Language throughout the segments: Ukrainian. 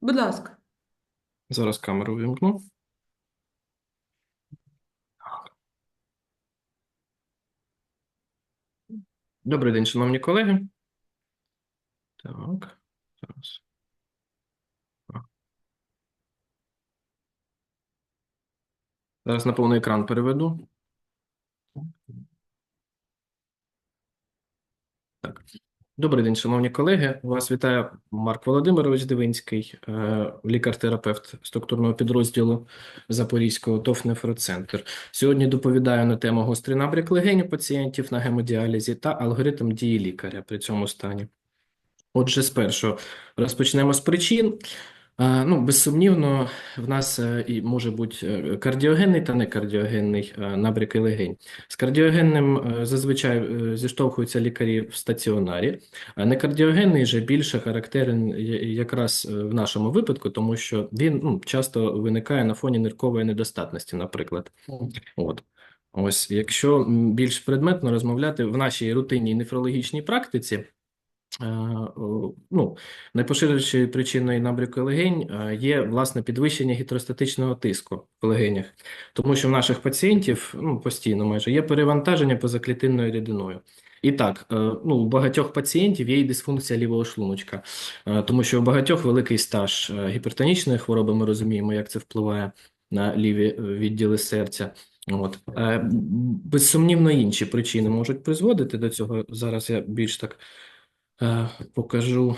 Будь ласка. Зараз камеру вимкну. Добрий день, шановні колеги. Так, зараз. Зараз на повний екран переведу. Так. Добрий день, шановні колеги. Вас вітає Марк Володимирович Дивинський, е, лікар-терапевт структурного підрозділу Запорізького ТОВ «Нефроцентр». Сьогодні доповідаю на тему гострий набряк легень пацієнтів на гемодіалізі та алгоритм дії лікаря при цьому стані. Отже, спершу розпочнемо з причин. Ну, безсумнівно, в нас е, і може бути е, кардіогенний та некардіогенний е, набряки легень. З кардіогенним зазвичай зіштовхуються лікарі в стаціонарі, а некардіогенний же більше характерен якраз в нашому випадку, тому що він ну, часто виникає на фоні ниркової недостатності, наприклад. От. Ось, якщо більш предметно розмовляти в нашій рутинній нефрологічній практиці. Е, Ну, найпоширенішою причиною набряку легень е, є власне підвищення гідростатичного тиску в легенях, тому що в наших пацієнтів ну, постійно майже є перевантаження позаклітинною рідиною. І так, е, ну, у багатьох пацієнтів є і дисфункція лівого шлуночка, тому що у багатьох великий стаж гіпертонічної хвороби, ми розуміємо, як це впливає на ліві відділи серця. От. Безсумнівно, інші причини можуть призводити до цього. Зараз я більш так Покажу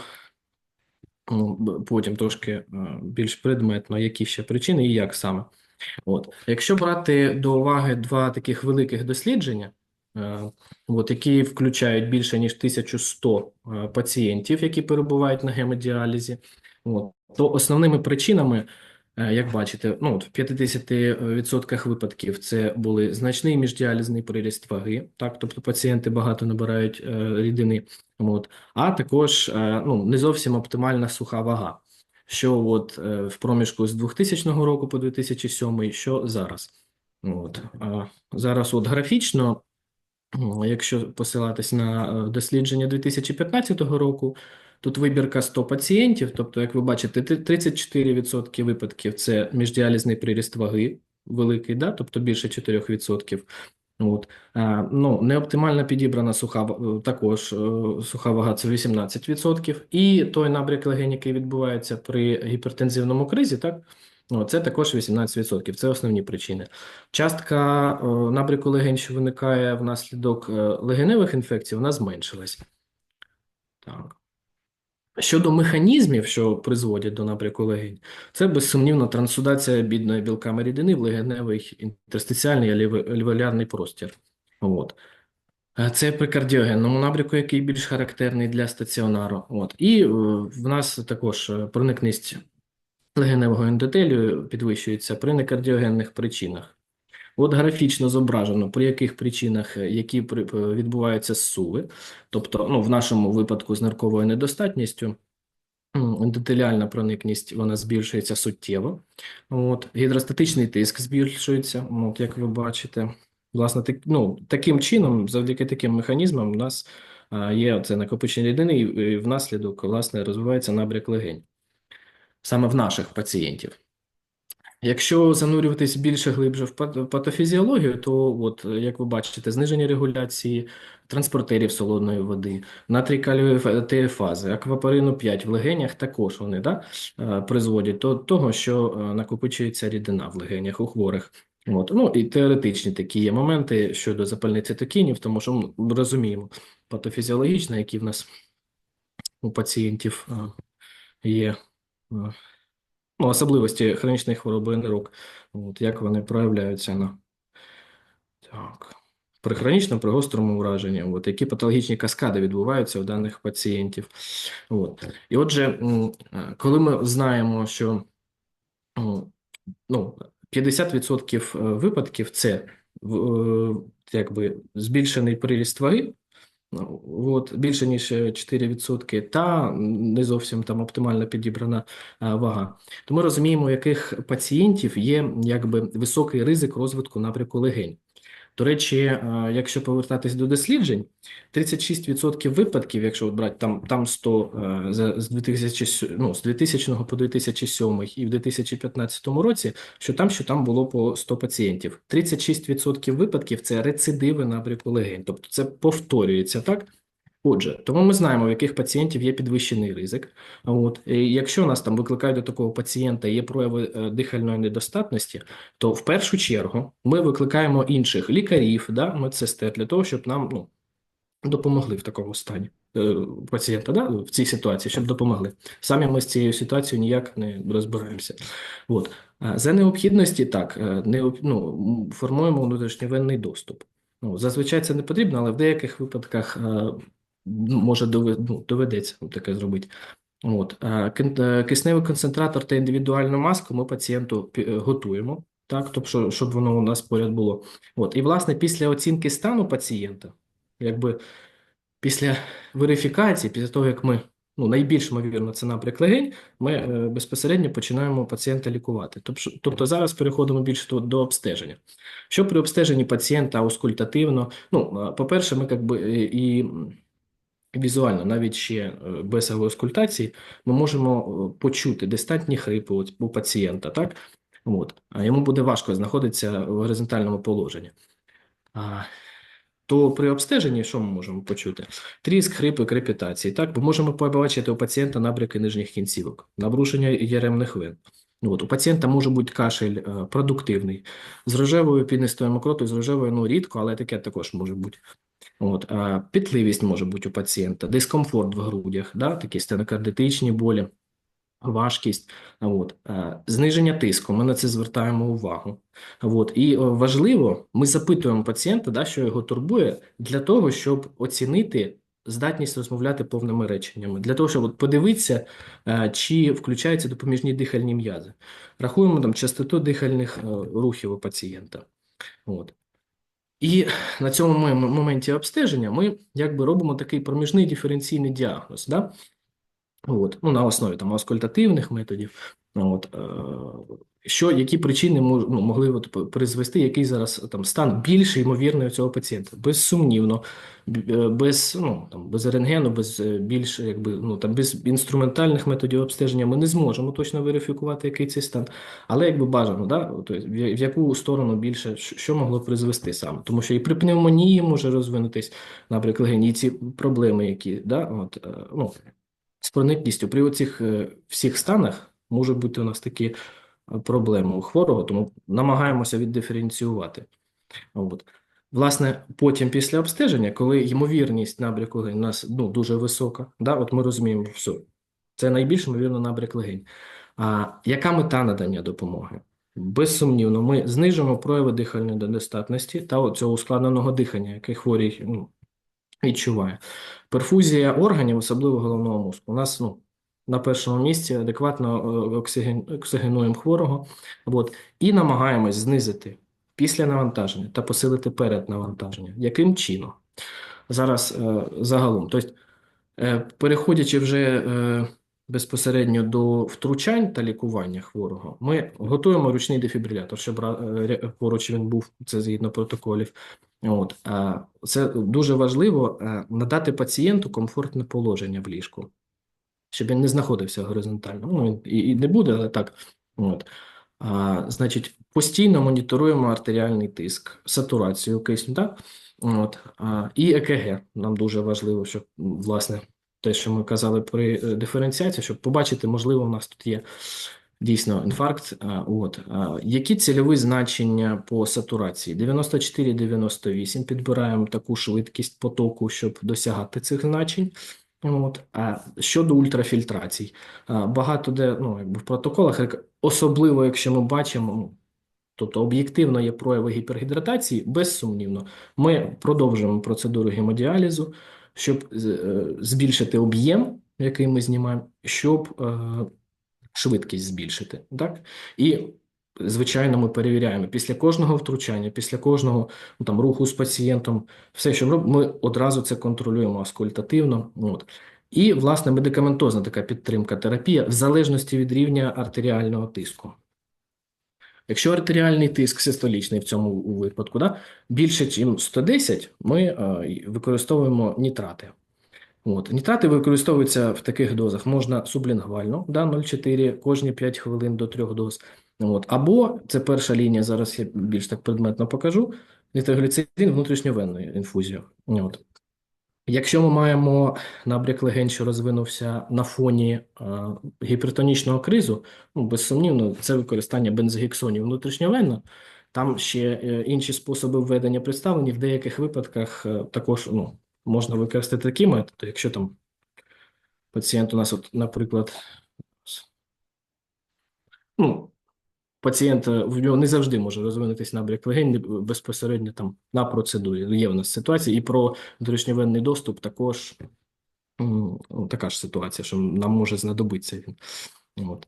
ну, потім трошки е, більш предметно, які ще причини і як саме. От. Якщо брати до уваги два таких великих дослідження, е, от, які включають більше ніж 1100 е, пацієнтів, які перебувають на гемодіалізі, от, то основними причинами, е, як бачите, ну, от в 50% випадків це були значний міждіалізний приріст ваги, так, тобто пацієнти багато набирають е, рідини, от, а також е, ну, не зовсім оптимальна суха вага що от е, в проміжку з 2000 року по 2007, що зараз. От. Зараз от графічно, якщо посилатись на е, дослідження 2015 року, тут вибірка 100 пацієнтів, тобто, як ви бачите, 34% випадків це міждіалізний приріст ваги великий, да? тобто більше 4%. От. Е, ну, неоптимально підібрана суха, е, також е, суха вага це 18%. І той набряк легень, який відбувається при гіпертензивному кризі, так, ну, це також 18%. Це основні причини. Частка е, набряку легень, що виникає внаслідок легеневих інфекцій, вона зменшилась. Так. Щодо механізмів, що призводять до набряку легень, це безсумнівно трансудація бідної білками рідини в легеневий інтерстиціальний альве- альвеолярний простір. От. Е, Це при кардіогенному набряку, який більш характерний для стаціонару. От. І е, в нас також е, проникність легеневого ендотелію підвищується при некардіогенних причинах. От графічно зображено, при яких причинах, е, які е, відбуваються зсуви, тобто ну, в нашому випадку з нирковою недостатністю, ендотеліальна проникність вона збільшується суттєво. От, гідростатичний тиск збільшується, от, як ви бачите. Власне, так, ну, таким чином, завдяки таким механізмам, у нас а, є це накопичення рідини, і внаслідок власне розвивається набряк легень саме в наших пацієнтів. Якщо занурюватись більше глибше в пат- патофізіологію, то от як ви бачите, зниження регуляції транспортерів солоної води, натрій калієвої теєфази, аквапарину 5 в легенях також вони да, е, призводять до того, що е, накопичується рідина в легенях у хворих. От. Ну і теоретичні такі є моменти щодо запальних цитокінів, тому що ну, ми розуміємо патофізіологічно, які в нас у пацієнтів е, є. Е, ну, особливості хронічної хвороби нирок, от, як вони проявляються на так. При хронічному, при гострому ураженні, от, які патологічні каскади відбуваються у даних пацієнтів. От. І отже, е, коли ми знаємо, що ну, 50% випадків це е, якби збільшений приріст ваги, От, більше ніж е, 4%, та не зовсім там оптимально підібрана вага. То ми розуміємо, у яких пацієнтів є якби високий ризик розвитку напрямку легень. До речі, е, якщо повертатись до досліджень, 36% випадків, якщо от брати там, там 100 е, з 2000, ну, з 2000 по 2007 і в 2015 році, що там, що там було по 100 пацієнтів. 36% випадків це рецидиви набряку легень, тобто це повторюється, так? Отже, тому ми знаємо, в яких пацієнтів є підвищений ризик. От, і якщо нас там викликають до такого пацієнта, є прояви е, дихальної недостатності, то в першу чергу ми викликаємо інших лікарів, да, медсестер для того, щоб нам ну, допомогли в такому стані е, пацієнта, да, в цій ситуації, щоб допомогли. Самі ми з цією ситуацією ніяк не розбираємося. От. За необхідності так, е, не, ну, формуємо внутрішньовенний доступ. Ну, зазвичай це не потрібно, але в деяких випадках е, може ну, доведеться таке зробити. От. Кин- е, Кисневий концентратор та індивідуальну маску ми пацієнту е, готуємо, так, тобто, щоб воно у нас поряд було. От. І, власне, після оцінки стану пацієнта, якби після верифікації, після того, як ми, ну, найбільш ймовірно, це напряк легень, ми е, безпосередньо починаємо пацієнта лікувати. Тобто, тобто зараз переходимо більше до, обстеження. Що при обстеженні пацієнта аускультативно? Ну, е, по-перше, ми якби е, і візуально, навіть ще е, без аускультації, ми можемо е, почути дистантні хрипи у пацієнта, так? От. А йому буде важко знаходитися в горизонтальному положенні. То при обстеженні що ми можемо почути? Тріск, хрипи, крепітації. Так, ми можемо побачити у пацієнта набряки нижніх кінцівок, набрушення єремних вен. Ну, От, у пацієнта може бути кашель е, продуктивний, з рожевою пінистою мокротою, з рожевою, ну, рідко, але таке також може бути. От, а, пітливість може бути у пацієнта, дискомфорт в грудях, да, такі стенокардитичні болі, важкість, от, зниження тиску, ми на це звертаємо увагу. От, і важливо, ми запитуємо пацієнта, да, що його турбує, для того, щоб оцінити здатність розмовляти повними реченнями, для того, щоб от подивитися, е, чи включаються допоміжні дихальні м'язи. Рахуємо там частоту дихальних е, рухів у пацієнта. От. І на цьому моменті обстеження ми якби робимо такий проміжний диференційний діагноз, да? От, ну, на основі там аускультативних методів. От, е, що, які причини мож, ну, могли от, призвести, який зараз там стан більш ймовірний цього пацієнта? Безсумнівно, е, без, ну, там, без рентгену, без е, більш якби, ну, там, без інструментальних методів обстеження ми не зможемо точно верифікувати, який цей стан. Але якби бажано, да? тобто, в яку сторону більше, що могло призвести саме? Тому що і при пневмонії може розвинутись, наприклад, легені, проблеми, які, да? От, ну, з проникністю при оцих всіх станах можуть бути у нас такі проблеми у хворого, тому намагаємося віддиференціювати. От. Власне, потім після обстеження, коли ймовірність набряку легень у нас ну, дуже висока, да, от ми розуміємо, все, це найбільш ймовірно набряк легень. А яка мета надання допомоги? Безсумнівно, ми знижимо прояви дихальної недостатності та цього ускладненого дихання, яке хворий ну, відчуває. Перфузія органів, особливо головного мозку, у нас ну, на першому місці адекватно е, оксиген, оксигенуємо хворого от, і намагаємось знизити після навантаження та посилити перед навантаженням. Яким чином? Зараз е, загалом. Тобто, е, переходячи вже безпосередньо до втручань та лікування хворого, ми готуємо ручний дефібрилятор, щоб поруч він був, це згідно протоколів. От, це дуже важливо надати пацієнту комфортне положення в ліжку, щоб він не знаходився горизонтально. Ну, він і, і не буде, але так. От. А, значить, постійно моніторуємо артеріальний тиск, сатурацію кисню, так? От. А, і ЕКГ нам дуже важливо, щоб, власне, те, що ми казали при е, диференціації, щоб побачити, можливо, у нас тут є Дійсно, інфаркт. От які цільові значення по сатурації? 94-98 підбираємо таку швидкість потоку, щоб досягати цих значень. От. А щодо ультрафільтрацій, багато де ну, в протоколах, особливо якщо ми бачимо, ну, тобто об'єктивно є прояви гіпергідратації, безсумнівно, ми продовжуємо процедуру гемодіалізу, щоб е, збільшити об'єм, який ми знімаємо, щоб е, швидкість збільшити. Так? І, звичайно, ми перевіряємо після кожного втручання, після кожного ну, там, руху з пацієнтом, все, що ми робимо, ми одразу це контролюємо аскультативно. От. І, власне, медикаментозна така підтримка терапія в залежності від рівня артеріального тиску. Якщо артеріальний тиск систолічний в цьому випадку, да, більше, ніж 110, ми е, використовуємо нітрати. От. Нітрати використовуються в таких дозах. Можна сублінгвально, да, 0,4 кожні 5 хвилин до 3 доз. От. Або це перша лінія, зараз я більш так предметно покажу. Нітрогліцерин внутрішньовенною інфузією. От. Якщо ми маємо набряк легень, що розвинувся на фоні е, гіпертонічного кризу, ну, безсумнівно, це використання бензогексонів внутрішньовенно. Там ще е, інші способи введення представлені. В деяких випадках е, також ну, можна використати такі методи, якщо там пацієнт у нас, от, наприклад, ну, пацієнт е, в нього не завжди може розвинутися набряк легень безпосередньо там на процедурі. Є в нас ситуація, і про внутрішньовенний доступ також ну, така ж ситуація, що нам може знадобитися він. От.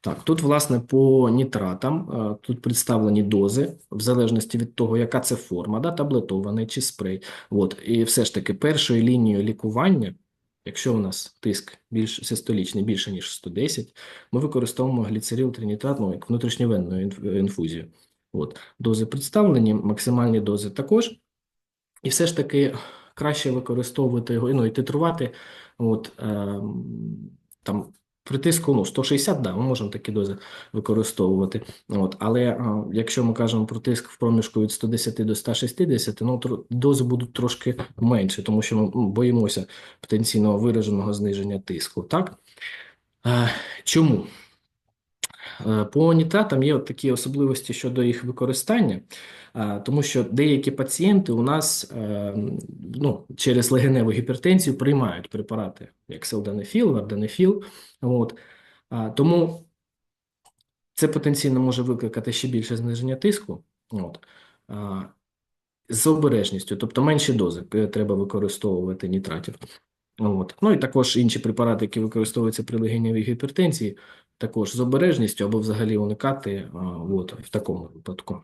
Так, тут, власне, по нітратам е, тут представлені дози, в залежності від того, яка це форма, да, таблетований чи спрей. От, і все ж таки, першою лінією лікування, якщо у нас тиск більш систолічний більше, ніж 110, ми використовуємо гліцерил тринітрат, ну, як внутрішньовенну інфузію. От, дози представлені, максимальні дози також. І все ж таки краще використовувати його, ну і титрувати. От, е, там, при тиску ну, 160, да, ми можемо такі дози використовувати. От, але е, якщо ми кажемо про тиск в проміжку від 110 до 160, ну, дози будуть трошки менше, тому що ми ну, боїмося потенційного вираженого зниження тиску. Так? Е, чому? Е, По нітратам є от такі особливості щодо їх використання, е, тому що деякі пацієнти у нас е, ну, через легеневу гіпертензію приймають препарати, як селденефіл, варденефіл. От. Тому це потенційно може викликати ще більше зниження тиску. От. З обережністю, тобто менші дози треба використовувати нітратів. От. Ну і також інші препарати, які використовуються при легеневій гіпертензії, також з обережністю або взагалі уникати от, в такому випадку.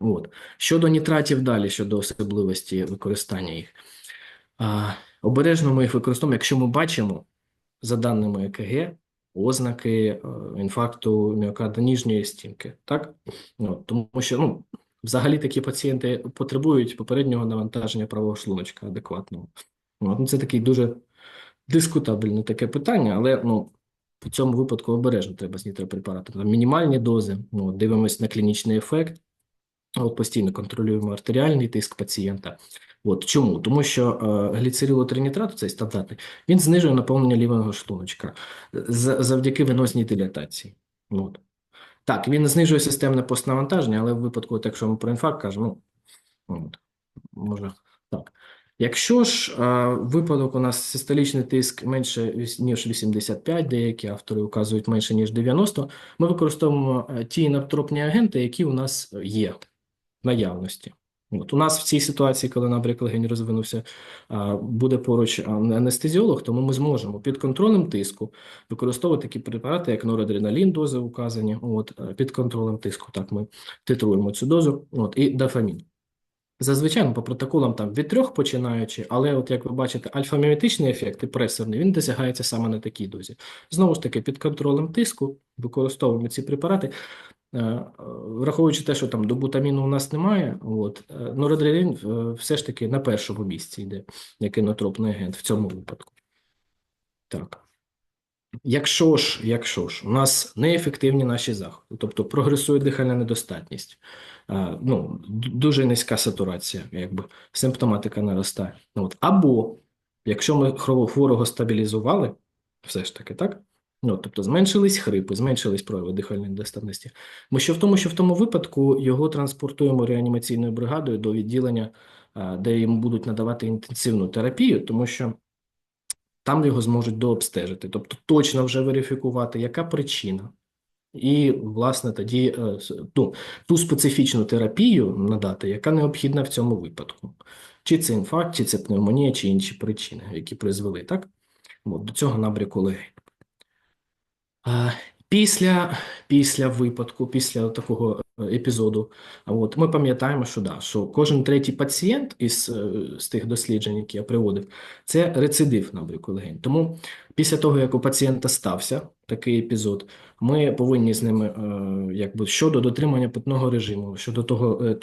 От. Щодо нітратів далі, щодо особливості використання їх. А, обережно ми їх використовуємо, якщо ми бачимо, за даними ЕКГ, ознаки е, інфаркту міокарда ніжньої стінки. Так? От, тому що ну, взагалі такі пацієнти потребують попереднього навантаження правого шлуночка адекватного. Ну, це такий дуже дискутабельне таке питання, але ну, в цьому випадку обережно треба з нітропрепаратом. Там мінімальні дози, ну, дивимося на клінічний ефект, от, постійно контролюємо артеріальний тиск пацієнта. От, чому? Тому що е, гліцерилотринітрату, цей стандартний, він знижує наповнення лівого шлуночка завдяки венозній дилатації. От. Так, він знижує системне постнавантаження, але в випадку, от якщо ми про інфаркт кажемо, ну, от, може так. Якщо ж е, випадок у нас систолічний тиск менше ніж 85, деякі автори указують менше ніж 90, ми використовуємо е, ті інертропні агенти, які у нас є в наявності. От у нас в цій ситуації, коли набряк легень розвинувся, а, буде поруч анестезіолог, тому ми зможемо під контролем тиску використовувати такі препарати, як норадреналін, дози указані. От е, під контролем тиску, так ми титруємо цю дозу. От і дафамін. Зазвичай ну, по протоколам там від трьох починаючи, але от як ви бачите, альфа-міметичний ефект і пресорний, він досягається саме на такій дозі. Знову ж таки, під контролем тиску використовуємо ці препарати. Е, е, Враховуючи те, що там добутаміну у нас немає, от е, норадреналін е, все ж таки на першому місці йде як інотропний агент в цьому випадку. Так. Якщо ж, якщо ж у нас неефективні наші заходи, тобто прогресує дихальна недостатність, ну, дуже низька сатурація, якби симптоматика наростає. От. Або якщо ми хворо- хворого стабілізували, все ж таки, так? Ну, тобто зменшились хрипи, зменшились прояви дихальної недостатності. Ми що в тому, що в тому випадку його транспортуємо реанімаційною бригадою до відділення, де йому будуть надавати інтенсивну терапію, тому що там його зможуть дообстежити, тобто точно вже верифікувати, яка причина. І, власне, тоді ну, ту специфічну терапію надати, яка необхідна в цьому випадку. Чи це інфаркт, чи це пневмонія, чи інші причини, які призвели, так? От, до цього набряку легень. Після, після випадку, після такого е, епізоду. От ми пам'ятаємо, що да, що кожен третій пацієнт із е, з тих досліджень, які я приводив, це рецидив набряку легень. Тому після того, як у пацієнта стався такий епізод, ми повинні з ними, е, якби щодо дотримання питного режиму, щодо того,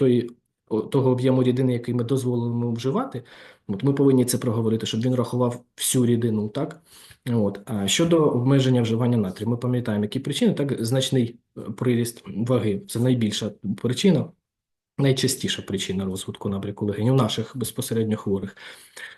о- того об'єму рідини, який ми дозволили йому вживати, от ми повинні це проговорити, щоб він рахував всю рідину, так? От. А щодо обмеження вживання натрію, ми пам'ятаємо, які причини, так значний е, приріст ваги. Це найбільша причина, найчастіша причина розвитку набряку легень у наших безпосередньо хворих.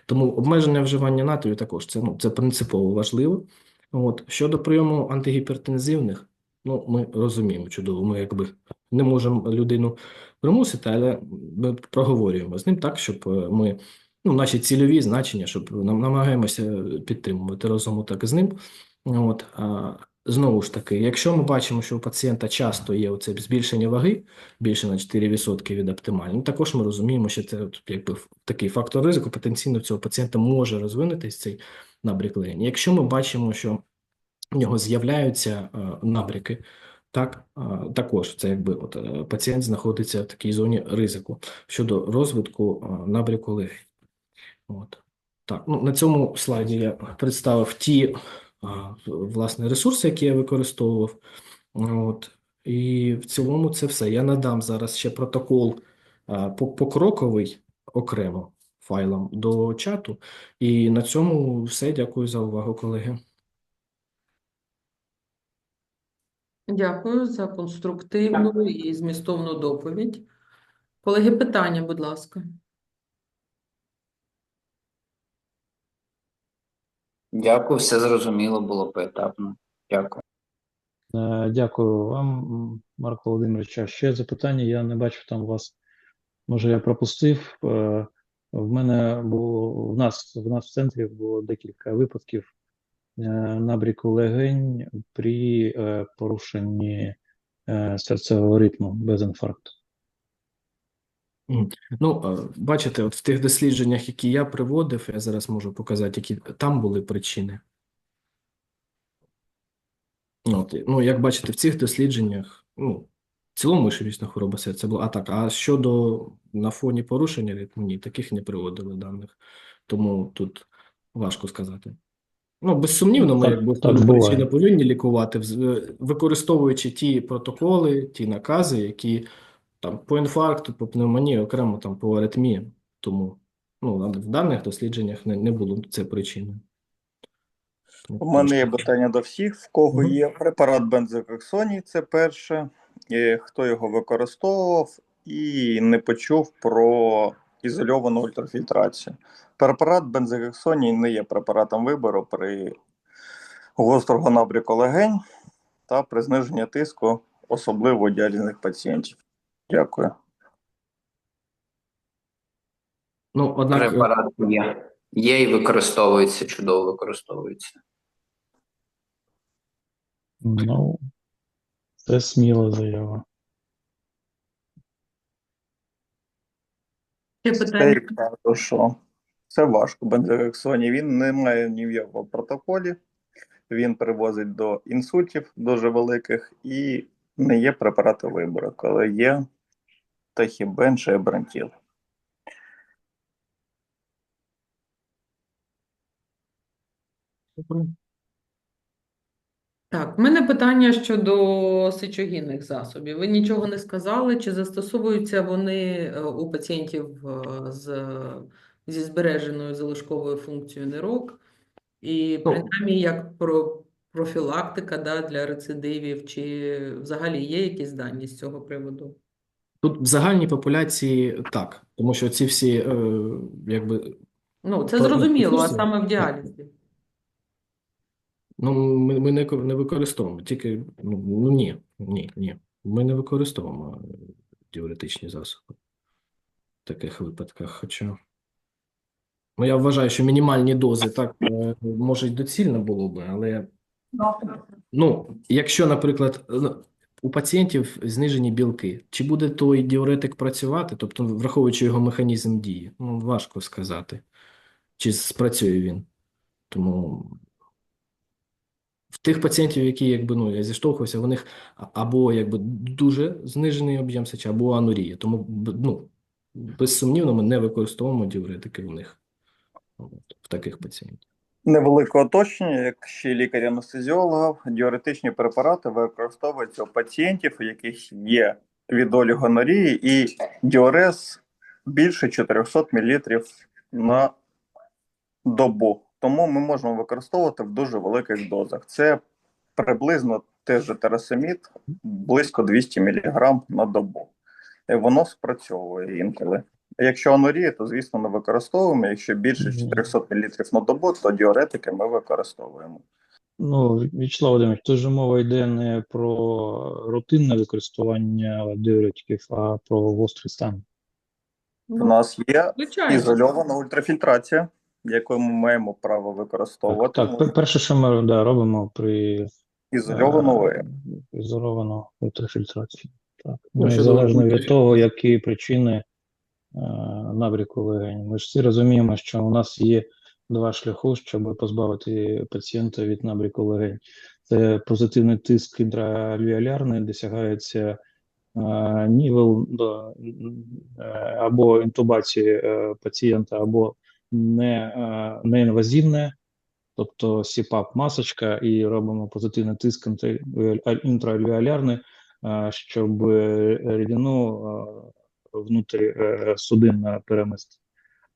Тому обмеження вживання натрію також це, ну, це принципово важливо. От. Щодо прийому антигіпертензивних, ну, ми розуміємо чудово, ми якби не можемо людину примусити, але ми проговорюємо з ним так, щоб е, ми ну, наші цільові значення, щоб нам намагаємося підтримувати разом так з ним. От, а, знову ж таки, якщо ми бачимо, що у пацієнта часто є оце збільшення ваги більше на 4% від оптимальної, також ми розуміємо, що це якби такий фактор ризику, потенційно цього пацієнта може розвинутися цей набряк легень. Якщо ми бачимо, що в нього з'являються набряки, так, також це якби от, е, пацієнт знаходиться в такій зоні ризику щодо розвитку набряку легень. От. Так, ну, на цьому слайді я представив ті а, власне ресурси, які я використовував. От. І в цілому це все. Я надам зараз ще протокол покроковий окремо файлом до чату. І на цьому все. Дякую за увагу, колеги. Дякую за конструктивну і змістовну доповідь. Колеги, питання, будь ласка. Дякую, все зрозуміло було поетапно. Дякую. Е, Дякую вам, Марко Володимирович. А ще запитання, я не бачив там вас, може я пропустив. Е, В мене було, в нас, в нас в центрі було декілька випадків е, набріку легень при порушенні серцевого ритму без інфаркту. Ну, бачите, от в тих дослідженнях, які я приводив, я зараз можу показати, які там були причини. От, ну, як бачите, в цих дослідженнях, ну, в цілому ішемічна хвороба серця була. А так, а щодо на фоні порушення ритму, ні, таких не приводили даних. Тому тут важко сказати. Ну, безсумнівно, ми якби причину повинні лікувати, використовуючи ті протоколи, ті накази, які там по інфаркту, по пневмонії, окремо там по аритмії. Тому ну, в даних дослідженнях не, не було це причиною. У мене є питання до всіх, в кого є препарат бензококсоній, це перше, і хто його використовував і не почув про ізольовану ультрафільтрацію. Препарат бензококсоній не є препаратом вибору при гострого набряку легень та при зниженні тиску, особливо діалізних пацієнтів. Дякую. Ну, однак, е, Препарат є. Є і використовується, чудово використовується. Ну, це сміла заява. Ще питання? що це важко. Бензококсоній він не має ні в його протоколі. Він привозить до інсультів дуже великих і не є препарати вибору, коли є тахібен чи ебрантіл. Так, в мене питання щодо сечогінних засобів. Ви нічого не сказали, чи застосовуються вони е, у пацієнтів е, з, зі збереженою залишковою функцією нирок, і Ну. принаймні як про, профілактика да, для рецидивів, чи взагалі є якісь дані з цього приводу? Тут в загальній популяції так, тому що ці всі, е, якби, Ну, це зрозуміло, а саме в діалізі. ну, ми, ми не, не використовуємо, тільки, ну, ну, ні, ні, ні, ми не використовуємо діуретичні засоби в таких випадках, хоча, ну, я вважаю, що мінімальні дози так, е, може, й доцільно було би, але, ну, якщо, наприклад, ну, у пацієнтів знижені білки, чи буде той діуретик працювати, тобто враховуючи його механізм дії, ну, важко сказати, чи спрацює він. Тому в тих пацієнтів, які якби ну я зіштовхувався, в них або якби дуже знижений об'єм сечі, або анурія. Тому ну, безсумнівно ми не використовуємо діуретики в них в таких пацієнтів. Невелике уточнення, як ще лікаря-анестезіолога, діуретичні препарати використовуються у пацієнтів, у яких є від олігонорії і діурез більше 400 мл на добу. Тому ми можемо використовувати в дуже великих дозах. Це приблизно теж же терасемід, близько 200 мг на добу. І воно спрацьовує інколи. Якщо анурія, то звісно не використовуємо. Якщо більше 400 мл на добу, то діуретики ми використовуємо. Ну, Вячеслав Володимирович, тут же мова йде не про рутинне використання диуретиків, а про гострий стан. У Ну, нас є звичайно. ізольована ультрафільтрація, яку ми маємо право використовувати. Так, так, перше, що ми да, робимо при Ізольовану е, ізольовану ультрафільтрацію. Так. Ну, щодо Незалежно від того, які причини е, набряку легень. Ми ж всі розуміємо, що у нас є два шляхи, щоб позбавити пацієнта від набряку легень. Це позитивний тиск інтраальвеолярний, досягається е, нівел до е, або інтубації пацієнта, або не, неінвазивне, тобто сіпап масочка, і робимо позитивний тиск інтра- інтраальвеолярний, е, щоб рідину е, внутрі е, судин е, перемести,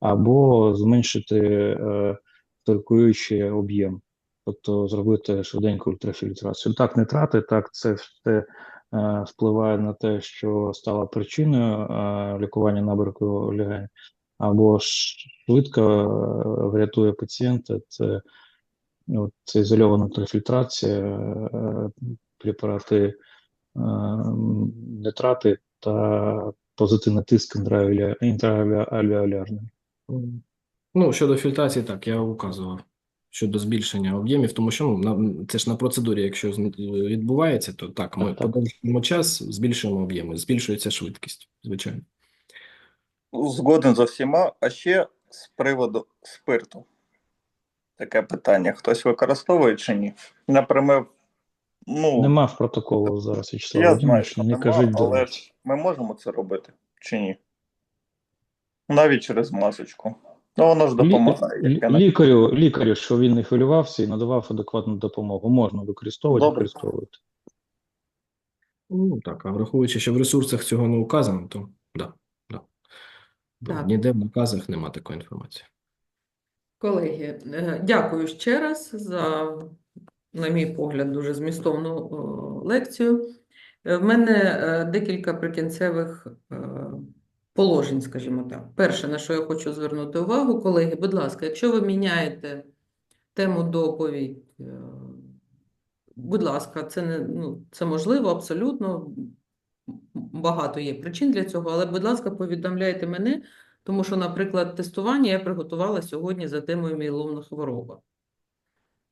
або зменшити е, циркулюючий об'єм, тобто зробити швиденьку ультрафільтрацію. Так, нитрати, так, це все е, впливає на те, що стало причиною е, лікування набряку легень, або швидко е, врятує пацієнта. Це, от, це ізольована ультрафільтрація, е, препарати е, нитрати та позитивний тиск інтраальвеолярний. Ну, щодо фільтрації, так, я указував щодо збільшення об'ємів, тому що ну, на, це ж на процедурі, якщо відбувається, то так, ми Так, так. подовжуємо час, збільшуємо об'єми, збільшується швидкість, звичайно. Згоден за всіма. А ще з приводу спирту. Таке питання: хтось використовує чи ні? Наприклад, ну, Нема в протоколу зараз, Вячеслав я знаю, Володимирович, що не нема, кажіть але дурниць. ж ми можемо це робити чи ні? Навіть через масочку. Ну, воно ж допомагає. Лі- як я не- Лікарю, лікарю, що він не хвилювався і надавав адекватну допомогу. Можна використовувати, Добре. використовувати. Ну, так, а враховуючи, що в ресурсах цього не указано, то да, да. Бо Так. ніде в наказах нема такої інформації. Колеги, е, дякую ще раз за, на мій погляд, дуже змістовну е, лекцію. Е, В мене е, декілька прикінцевих положень, скажімо так. Перше, на що я хочу звернути увагу, колеги, будь ласка, якщо ви міняєте тему доповідь, будь ласка, це не ну, це можливо абсолютно. Багато є причин для цього, але, будь ласка, повідомляйте мене, тому що, наприклад, тестування я приготувала сьогодні за темою мієломна хвороба.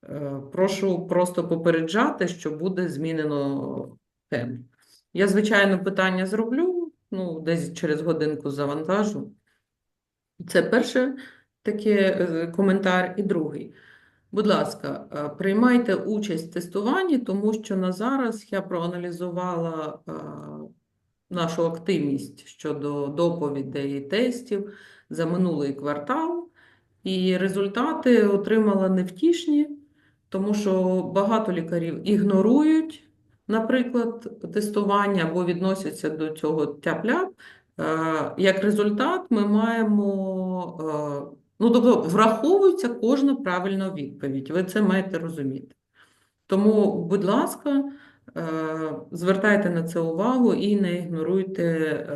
Е, Прошу просто попереджати, що буде змінено тему. Я, звичайно, питання зроблю, ну, десь через годинку завантажу. Це перше таке е, коментар. І другий. Будь ласка, е, приймайте участь в тестуванні, тому що на зараз я проаналізувала нашу активність щодо доповідей і тестів за минулий квартал, і результати отримала невтішні, тому що багато лікарів ігнорують, наприклад, тестування або відносяться до цього тяп-ляп. Е, Як результат, ми маємо, е, ну, тобто враховується кожна правильна відповідь. Ви це маєте розуміти. Тому, будь ласка, е, звертайте на це увагу і не ігноруйте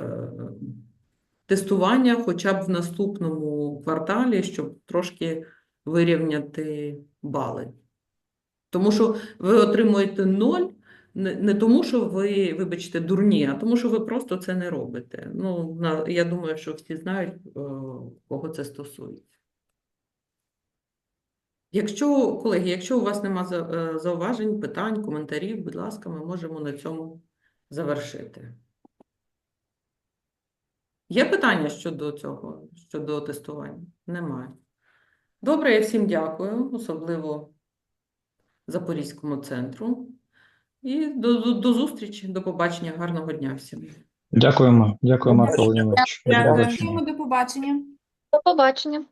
тестування хоча б в наступному кварталі, щоб трошки вирівняти бали. Тому що ви отримуєте ноль не, тому, що ви, вибачте, дурні, а тому, що ви просто це не робите. Ну, я думаю, що всі знають, е, кого це стосується. Якщо, колеги, якщо у вас нема е, зауважень, питань, коментарів, будь ласка, ми можемо на цьому завершити. Є питання щодо цього, щодо тестування? Немає. Добре, я всім дякую, особливо Запорізькому центру. І до, до, до зустрічі, до побачення, гарного дня всім. Дякуємо, дякуємо, Марко Володимирович. Дякуємо, До побачення. До побачення.